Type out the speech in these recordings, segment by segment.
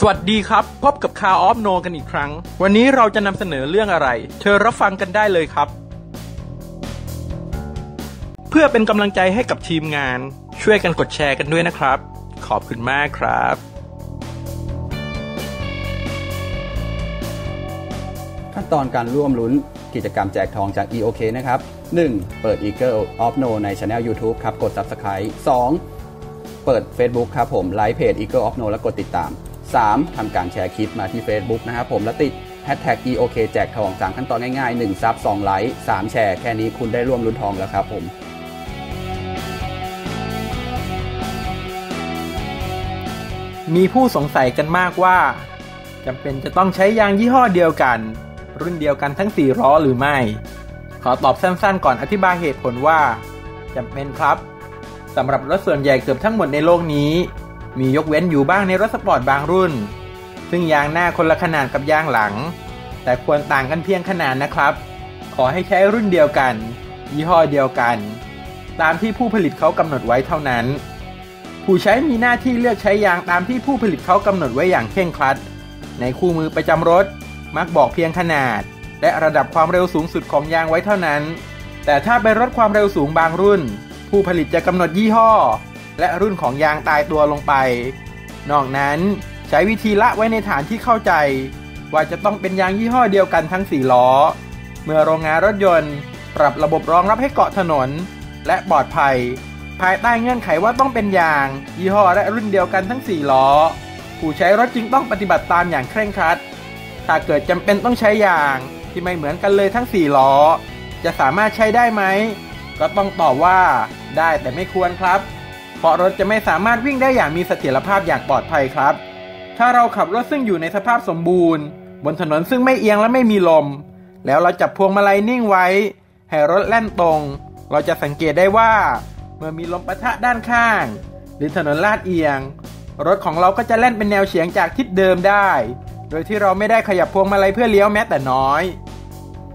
สวัสดีครับ พบกับคาออฟโนกันอีกครั้ง วันนี้เราจะนำเสนอเรื่องอะไรเธอรับฟังกันได้เลยครับ เพื่อเป็นกำลังใจให้กับทีมงาน ช่วยกันกดแชร์กันด้วยนะครับ ขอบคุณมากครับ ขั้นตอนการร่วมลุ้นกิจกรรมแจกทองจาก EOK นะครับ 1. เปิด Eagle of No ใน Channel YouTube ครับ กด Subscribe 2. เปิด Facebook ครับผมไลค์เพจ Eagle of No แล้วกดติดตาม 3. ทำการแชร์คลิปมาที่ Facebook นะครับผมแล้วติด Hashtag EOK แจกทอง 3 ขั้นตอนง่ายๆ 1 ซับ 2 ไลค์ 3 แชร์ แค่นี้คุณได้ร่วมลุ้นทองแล้วครับผมมีผู้สงสัยกันมากว่าจำเป็นจะต้องใช้ยางยี่ห้อเดียวกัน รุ่นเดียวกันทั้ง 4 ล้อหรือไม่ ขอตอบสั้นๆ ก่อนอธิบายเหตุผลว่าจำเป็นครับสำหรับรถส่วนใหญ่เกือบทั้งหมดในโลกนี้ มียกเว้นอยู่บ้างในรถสปอร์ตบางรุ่น ซึ่งยางหน้าคนละขนาดกับยางหลัง แต่ควรต่างกันเพียงขนาดนะครับ ขอให้ใช้รุ่นเดียวกัน ยี่ห้อเดียวกัน ตามที่ผู้ผลิตเขากำหนดไว้เท่านั้น ผู้ใช้มีหน้าที่เลือกใช้ยางตามที่ผู้ผลิตเขากำหนดไว้อย่างเคร่งครัด ในคู่มือประจำรถมักบอกเพียงขนาด และระดับความเร็วสูงสุดของยางไว้เท่านั้น แต่ถ้าเป็นรถความเร็วสูงบางรุ่น ผู้ผลิตจะกำหนดยี่ห้อ และรุ่นของยางตายตัวลงไป นอกนั้นใช้วิธีละไว้ในฐานที่เข้าใจ ว่าจะต้องเป็นยางยี่ห้อเดียวกันทั้ง 4 ล้อ เมื่อโรงงานรถยนต์ ปรับระบบรองรับให้เกาะถนน และปลอดภัย ภายใต้เงื่อนไขว่าต้องเป็นยาง ยี่ห้อและรุ่นเดียวกันทั้ง 4 ล้อ ผู้ใช้รถจึงต้องปฏิบัติตามอย่างเคร่งครัด ถ้าเกิดจำเป็นต้องใช้ยางที่ไม่เหมือนกันเลยทั้ง 4 ล้อ จะสามารถใช้ได้ไหม ก็ต้องตอบว่าได้แต่ไม่ควรครับ เพราะรถจะไม่สามารถวิ่งได้อย่างมีเสถียรภาพอย่างปลอดภัยครับ ถ้าเราขับรถซึ่งอยู่ในสภาพสมบูรณ์ บนถนนซึ่งไม่เอียงและไม่มีลม แล้วเราจับพวงมาลัยนิ่งไว้ ให้รถแล่นตรง เราจะสังเกตได้ว่า เมื่อมีลมปะทะด้านข้าง หรือถนนลาดเอียง รถของเราก็จะแล่นเป็นแนวเฉียงจากทิศเดิมได้ โดยที่เราไม่ได้ขยับพวงมาลัยเพื่อเลี้ยวแม้แต่น้อย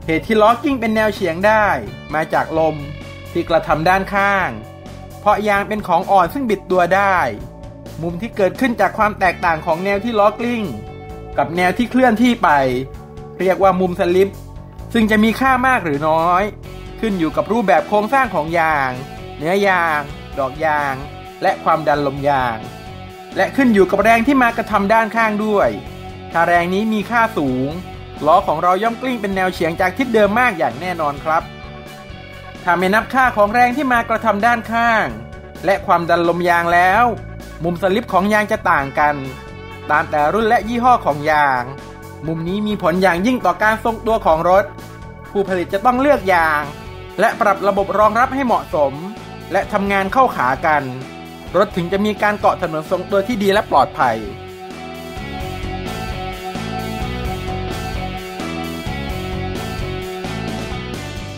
เหตุที่ล้อกิ้งเป็นแนวเฉียงได้ มาจากลมที่กระทำด้านข้าง เพราะยางเป็นของอ่อนซึ่งบิดตัวได้ มุมที่เกิดขึ้นจากความแตกต่างของแนวที่ล้อกลิ้ง กับแนวที่เคลื่อนที่ไป เรียกว่ามุมสลิป ซึ่งจะมีค่ามากหรือน้อย ขึ้นอยู่กับรูปแบบโครงสร้างของยาง เนื้อยาง ดอกยาง และความดันลมยาง และขึ้นอยู่กับแรงที่มากระทำด้านข้างด้วย ถ้าแรงนี้มีค่าสูงล้อของเราย่อมกลิ้งเป็นแนวเฉียงจากทิศเดิมมากอย่างแน่นอนครับ ถ้าไม่นับค่าของแรงที่มากระทำด้านข้าง และความดันลมยางแล้ว มุมสลิปของยางจะต่างกัน ตามแต่รุ่นและยี่ห้อของยาง มุมนี้มีผลอย่างยิ่งต่อการทรงตัวของรถ ผู้ผลิตจะต้องเลือกยาง และปรับระบบรองรับให้เหมาะสม และทำงานเข้าขากัน รถถึงจะมีการเกาะถนนทรงตัวที่ดีและปลอดภัย